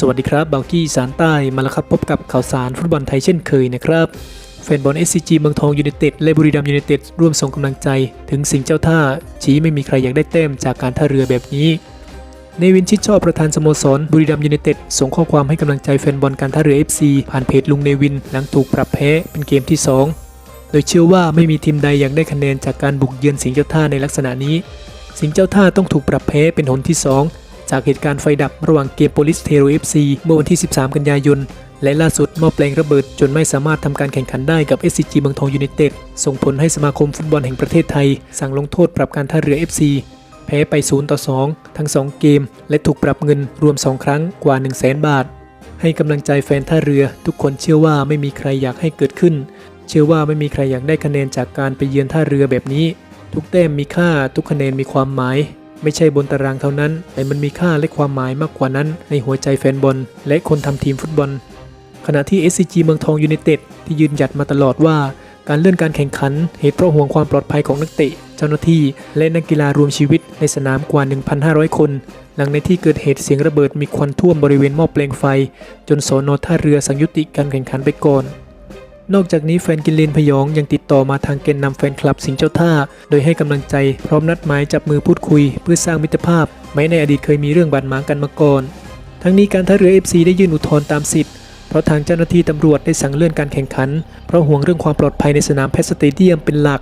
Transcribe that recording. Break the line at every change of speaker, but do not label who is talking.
สวัสดีครับเบลกี้สารใต้มาแล้วครับ พบกับข่าวสารฟุตบอลไทยเช่นเคยนะครับแฟนบอล SCG เมืองทองยูไนเต็ดและบุรีรัมย์ยูไนเต็ดร่วมส่งกำลังใจ ถึงสิงเจ้าท่า ชี้ไม่มีใครอยากได้แต้มจากการท่าเรือแบบนี้ในวินชิดชอบประธานสโมสรบุรีรัมย์ยูไนเต็ดส่งข้อความให้กำลังใจแฟนบอลการท่าเรือ FC ผ่านเพจลุงเนวินหลังถูกปรับแพ้เป็นเกมที่ 2 โดยเชื่อว่าไม่มีทีมใดอยากได้คะแนนจากการบุกเยือนสิงเจ้าท่าในลักษณะนี้ สิงเจ้าท่าต้องถูกปรับแพ้เป็นหนที่ 2 จากเหตุการณ์ไฟดับระหว่างเกมโปลิสเทโร FC เมื่อวันที่ 13 กันยายน และล่าสุดหม้อแปลงระเบิดจนไม่สามารถทำการแข่งขันได้กับ SCG เมืองทองยูไนเต็ดส่งผลให้สมาคมฟุตบอลแห่งประเทศไทย สั่งลงโทษปรับการท่าเรือ FC แพ้ไป 0 ต่อ 2 ทั้ง 2 เกม และถูกปรับเงินรวม 2 ครั้งกว่า 1 0 0 0 0แบาท ให้กำลังใจแฟนท่าเรือ ทุกคนเชื่อว่าไม่มีใครอยากให้เกิดขึ้น เชื่อว่าไม่มีใครอยากได้คะแนนจากการไปเยือนท่าเรือแบบนี้ ทุกแต้มมีค่าทุกคะแนนมีความหมาย ไม่ใช่บนตารางเท่านั้น แต่มันมีค่าและความหมายมากกว่านั้นในหัวใจแฟนบอลและคนทำทีมฟุตบอล ขณะที่ SCG เมืองทองยูไนเต็ดที่ยืนหยัดมาตลอดว่าการเลื่อนการแข่งขัน เหตุเพราะห่วงความปลอดภัยของนักเตะ เจ้าหน้าที่ และนักกีฬารวมชีวิตในสนามกว่า 1,500 คน หลังในที่เกิดเหตุเสียงระเบิดมีควันท่วมบริเวณหม้อแปลงไฟ จนสอนอท่าเรือสังยุติการแข่งขันไปก่อน นอกจากนี้แฟนกินเลนพยองยังติดต่อมาทางเกนนำแฟนคลับสิงเจ้าท่า โดยให้กำลังใจพร้อมนัดหมายจับมือพูดคุย เพื่อสร้างมิตรภาพ แม้ในอดีตเคยมีเรื่องบาดหมางกันมาก่อน ทั้งนี้การท่าเรือ FC ได้ยื่นอุทธรณ์ตามสิทธิ์ เพราะทางเจ้าหน้าที่ตำรวจได้สั่งเลื่อนการแข่งขัน เพราะห่วงเรื่องความปลอดภัยในสนามแพสเตเดียมเป็นหลัก